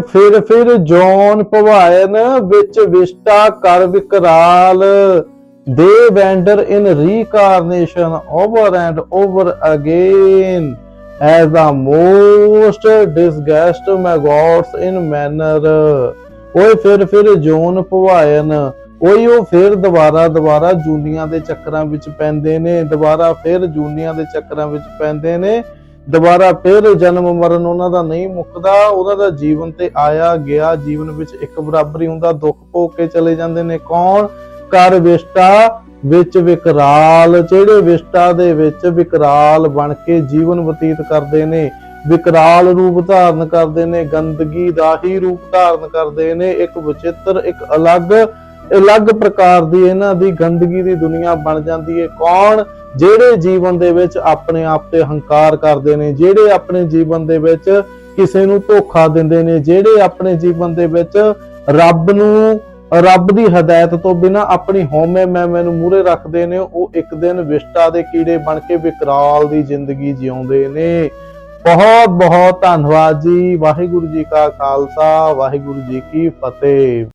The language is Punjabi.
ਫਿਰ ਫਿਰ ਜੋਨ ਭਵਾਇਨ ਵਿੱਚ ਵਿਸ਼ਟਾ ਕਰ ਵਿਕਰਾਲ। The wonder in reincarnation over and over again. As the most disgust my gods in ਓਏ ਫਿਰ ਫਿਰ ਜੋਨ ਭਵਾਇਨ, ਓਏ ਉਹ ਫਿਰ ਦੁਬਾਰਾ ਦੁਬਾਰਾ ਜੂਨੀਆਂ ਦੇ ਚੱਕਰਾਂ ਵਿੱਚ ਪੈਂਦੇ ਨੇ, ਦੁਬਾਰਾ ਫਿਰ ਜੂਨੀਆਂ ਦੇ ਚੱਕਰਾਂ ਵਿੱਚ ਪੈਂਦੇ ਨੇ। ਦੁਬਾਰਾ ਫਿਰ ਜਨਮ ਮਰਨ ਉਹਨਾਂ ਦਾ ਨਹੀਂ ਮੁੱਕਦਾ, ਉਹਨਾਂ ਦਾ ਜੀਵਨ ਤੇ ਆਇਆ ਗਿਆ, ਜੀਵਨ ਵਿੱਚ ਇੱਕ ਬਰਾਬਰੀ ਹੁੰਦਾ, ਦੁੱਖ ਭੋਗ ਕੇ ਚਲੇ ਜਾਂਦੇ ਨੇ ਕੌਣ? ਕਰ ਵਿਸ਼ਟਾ ਵਿੱਚ ਵਿਕਰਾਲ, ਜਿਹੜੇ ਵਿਸ਼ਟਾ ਦੇ ਵਿੱਚ ਵਿਕਰਾਲ ਬਣ ਕੇ ਜੀਵਨ ਬਤੀਤ ਕਰਦੇ ਨੇ, ਵਿਕਰਾਲ ਰੂਪ ਧਾਰਨ ਕਰਦੇ ਨੇ, ਗੰਦਗੀ ਦਾ ਹੀ ਰੂਪ ਧਾਰਨ ਕਰਦੇ ਨੇ, ਇੱਕ ਵਿਚਿੱਤਰ, ਇੱਕ ਅਲੱਗ ਅਲੱਗ ਪ੍ਰਕਾਰ ਦੀ ਇਹਨਾਂ ਦੀ ਗੰਦਗੀ ਦੀ ਦੁਨੀਆ ਬਣ ਜਾਂਦੀ ਹੈ। ਕੌਣ? ਜਿਹੜੇ ਜੀਵਨ ਦੇ ਵਿੱਚ ਆਪਣੇ ਆਪ ਤੇ ਹੰਕਾਰ ਕਰਦੇ ਨੇ, ਜਿਹੜੇ ਆਪਣੇ ਜੀਵਨ ਦੇ ਵਿੱਚ ਕਿਸੇ ਨੂੰ ਧੋਖਾ ਦਿੰਦੇ ਨੇ, ਜਿਹੜੇ ਆਪਣੇ ਜੀਵਨ ਦੇ ਵਿੱਚ ਰੱਬ ਨੂੰ, ਰੱਬ ਦੀ ਹਦਾਇਤ ਤੋਂ ਬਿਨਾ ਆਪਣੀ ਹਉਮੈ ਮੈਮੈ ਨੂੰ ਮੂਰੇ ਰੱਖਦੇ ਨੇ, ਉਹ ਇੱਕ ਦਿਨ ਵਿਸ਼ਟਾ ਦੇ ਕੀੜੇ ਬਣ ਕੇ ਵਿਕਰਾਲ ਦੀ ਜ਼ਿੰਦਗੀ ਜਿਉਂਦੇ ਨੇ। ਬਹੁਤ ਬਹੁਤ ਧੰਨਵਾਦ ਜੀ। ਵਾਹਿਗੁਰੂ ਜੀ ਕਾ ਖਾਲਸਾ, ਵਾਹਿਗੁਰੂ ਜੀ ਕੀ ਫਤਿਹ।